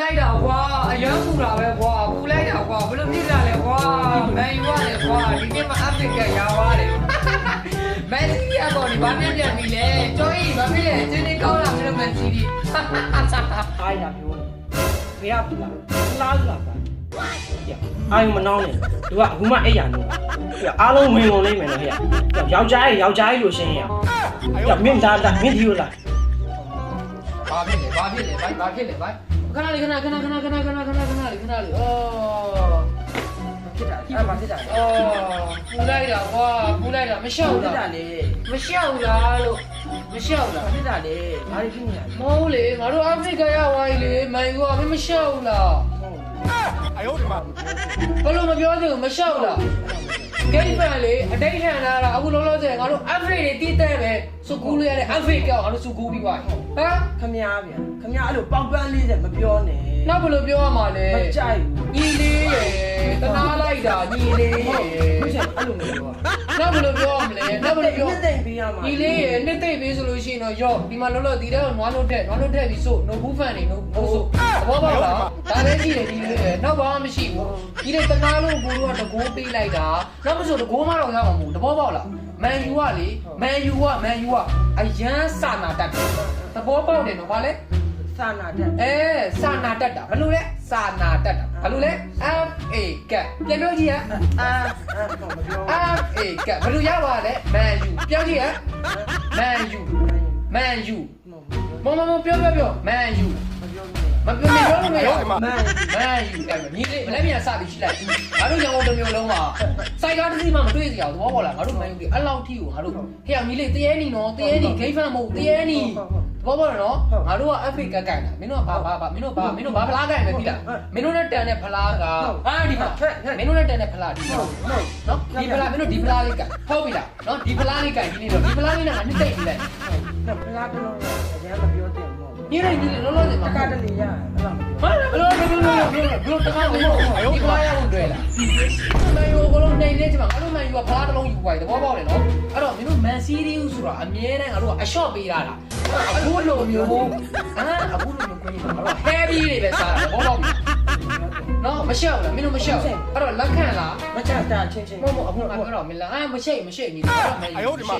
လိုက်တာကွာအရန်ပူတာပဲကွာပူလိုက်တာကွာဘယ်လိုဖြစ်တာလဲကွာမန်ယူရတယ်ကွာဒီနေ့မှအဖရစ်ကရာပါတယ်မန်စီးကတော့ဒီဘာနဲ့ပြန်ပြီလဲကျော်ကြီးဘာဖြစ်လဲကျင်းနေကောင်းလာမလို့မန်စီးဒီအားရပြောနေဖေရပူလာလားလာပါအာယုံမနှောင်းနဲ့သူကအခုမှအိပ်ရနေပြအားလုံးဝင်ကုန်လိမ့်မယ်လေဟဲ့ယောက်ျားရဲ့ယောက်ျားရဲ့လို့ရှင်းရအောင်မင်းသားလားမင်းဒီလိုလားဘာဖြစ်လဲဘာဖြစ်လဲဘာဘာဖြစ်လဲဘာ ခဏလေးခဏခဏခဏခဏခဏခဏခဏလေးခဏလေးအော်ဖြစ်တာအဲ့မှာဖြစ်တာအော်ပူလိုက်တာကွာပူလိုက်တာမလျှောက်ဖြစ်တာလားလေမလျှောက်လားလို့မလျှောက်လားဖြစ်တာလေဘာတွေဖြစ်နေလဲမဟုတ်လေငါတို့အာဖရိကရဝိုင်းလေမိုင်ကောမင်းမလျှောက်လားအယုဒ္ဓမဘယ်လိုမပြောသေးဘူးမလျှောက်လား ဂိတ်ဖန်လေအတိတ်ထန်လာတာအခုလုံးလုံးဆယ်ငါတို့အာဖရိတွေတီးတဲ့ပဲစကူးလို့ရတဲ့အာဖရိကငါတို့စကူးပြီးသွားပြီဟမ်ခမည်းဗျာခမည်းအဲ့လိုပေါက်ပန်းလေးတဲ့မပြောနဲ့နောက်ဘယ်လိုပြောရမှာလဲမကြိုက်ဘူးညီ လေးရယ်တနာလိုက်တာညီလေးရယ်မချက်အဲ့လိုမပြောနောက်ဘယ်လိုပြောရမလဲနောက်ဘယ်လိုပြောနှစ်သိမ့်ပေးရမှာညီလေးရယ်နှစ်သိမ့်ပေးဆိုလို့ရှိရင်တော့ရော့ဒီမှာလောလောဒီတော့နွားလို့တက်နွားလို့တက်ပြီးဆိုနိုဘူးဖန်နေနိုဘူးဆိုဘောပေါက်လားဒါလည်းကြည့်တယ်ညီလေးရယ်နောက်ဘာမှမရှိဘူးညီလေးတနာလို့ကိုတို့ကတကိုးပေးလိုက်တာနောက်မဆိုတကိုးမတော့ရမှာမဟုတ်တဘောပေါက်လားမန်ယူကလေမန်ယူကမန်ယူကအရန်စာနာတတ်တယ်တဘောပေါက်တယ်နော်ဗာလဲစာနာတက်အဲစာနာတတ်တာဘယ်လိုလဲစာနာတတ်တာဘယ်လိုလဲ F A ကပြန်ပြောကြည့်ရအာအာမပြော F A ကဘယ်လိုရပါလဲ Man U ပြောကြည့်ရ Man U Man U မမမပြောပြောပြော Man U မပြောမပြောလို့မရမန် Man U အဲ့ညီလေးမလည်းမြန်စပြီးရှိလိုက်ငါတို့ရန်ကုန်တစ်မျိုးလုံးမှာစိုက်ကားတစ်စီးမှမတွေ့ကြရဘူးသဘောပေါက်လားငါတို့ Man U ဒီအဲ့လောက်ထိကိုငါတို့ဟဲ့ညီလေးတရေနီနော်တရေနီဂိမ်းဖန်မဟုတ်တရေနီ ဘောဘောနော်ငါတို့က FA ကကန်တာမင်းတို့ကဘာဘာဘာမင်းတို့ဘာမင်းတို့ဘာဖလားကန်ပဲပြီလားမင်းတို့နဲ့တန်တဲ့ဖလားကအာဒီမှာမင်းတို့နဲ့တန်တဲ့ဖလားဒီမှာနော်ဒီဖလားမင်းတို့ဒီဖလားလေးကန်ဟုတ်ပြီလားနော်ဒီဖလားလေးကန်ဒီနေ့တော့ဒီဖလားလေးနဲ့ငါနှစ်သိမ့်ပြီလေဖလားကလုံးအရင်မပြောတဲ့မို့ညီလေးညီလေးလောလောဆယ်မှာကတလေရအဲ့ဒါဘာလဲဘလို့ဘလို့ဘလို့ဘလို့ဘလို့တခါဘလို့ဒီဖလားရအောင်တွေ့လားမန်ယူကလုံးနေနေချင်မှာငါတို့မန်ယူကဖလားတစ်လုံးယူသွားတယ်သဘောပေါက်တယ်နော်အဲ့တော့မင်းတို့မန်စီးရီးဆိုတာအမြဲတမ်းငါတို့ကအရှော့ပေးတာလား အခုလိုမျိုးဟာအခုလိုမျိုးကိုင်းနေတာငါတို့ heavy တွေပဲစားတာသဘောပေါက်ပြီနော်မရှော့လားမင်းတို့မရှော့အဲ့တော့လက်ခံလားမချတာချင်းချင်းမဟုတ်ဘူးအခုကတော့မင်းလားအာမရှိမရှိညီတော့မင်းမရှိ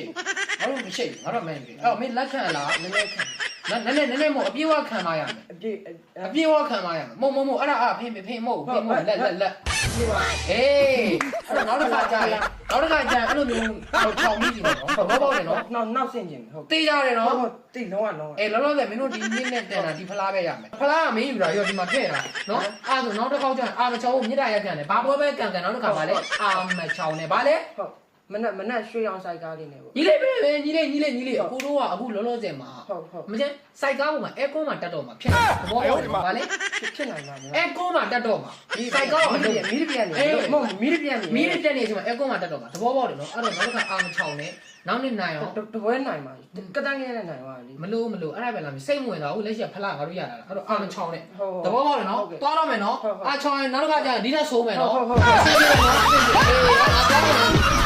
ငါတို့မရှိငါတို့မင်းအဲ့တော့မင်းလက်ခံလားနည်းနည်းခံ နည်းနည်းနည်းနည်းမဟုတ်အပြေးဝခံပါရမယ်အပြည့်အပြေးဝခံပါရမယ်မဟုတ်မဟုတ်အဲ့ဒါအဖေးဖေးမဟုတ်ဖေးမဟုတ်လက်လက်လက်ဒီပါအေးအဲ့တော့နောက်တစ်ခါကြာရင်နောက်တစ်ခါကြာအဲ့လိုမျိုးဟိုချောင်းပြီးစီနော်ဘောပေါက်တယ်နော်နောက်နောက်ဆင်ချင်းဟုတ်တေးကြတယ်ဟုတ်နော်ဟုတ်တိတ်လုံးဝလုံးဝအေးလောလောဆယ်မင်းတို့ဒီနည်းနဲ့တင်တာဒီဖလားပဲရမယ်ဖလားကမင်းယူတာရောဒီမှာထည့်တာနော်အဲ့ဆိုနောက်တစ်ခေါက်ကြာအာမချောင်းကိုမြစ်တာရက်ကန်တယ်ဘာပွဲပဲကန်ကန်နောက်တစ်ခါပါလေအာမချောင်းနဲ့ဗာလေဟုတ် မနဲ့မနဲ့ရွှေအောင်ဆိုင်ကားလေးနဲ့ပေါ့ညီလေးပဲပဲညီလေးညီလေးညီလေးအကိုတို့ကအခုလောလောဆယ်မှာဟုတ်ဟုတ်မကျန်စိုက်ကားပေါ်မှာအဲကွန်းမှာတက်တော့မှာဖြစ်တယ်သဘောပေါက်တယ်ဗာလေဖြစ်နိုင်ပါမအဲလားကွန်းမှာတက်တော့မှာစိုက်ကားကိုအမီးလုပ်မီးပြန်နေမဟုတ်မီးပြန်နေမီးနဲ့တက်နေချိန်မှာအဲကွန်းမှာတက်တော့မှာသဘောပေါက်တယ်နော်အဲ့တော့နောက်တစ်ခါအာမချောင်းနဲ့နောက်နေ့နိုင်အောင်တပွဲနိုင်ပါကတန်းခဲနဲ့နိုင်ပါလေမလို့မလို့အဲ့ဒါပဲလားစိတ်မဝင်တော့ဘူးလက်ရှိဖလားငါတို့ရတာလားအဲ့တော့အာမချောင်းနဲ့ဟုတ်သဘောပေါက်တယ်နော်သွားတော့မယ်နော်အာချောင်းရင်နောက်တစ်ခါကျရင်ဒီထက်ဆိုးမယ်နော်ဟုတ်ဟုတ်ဟုတ်ဆင်းရဲနော်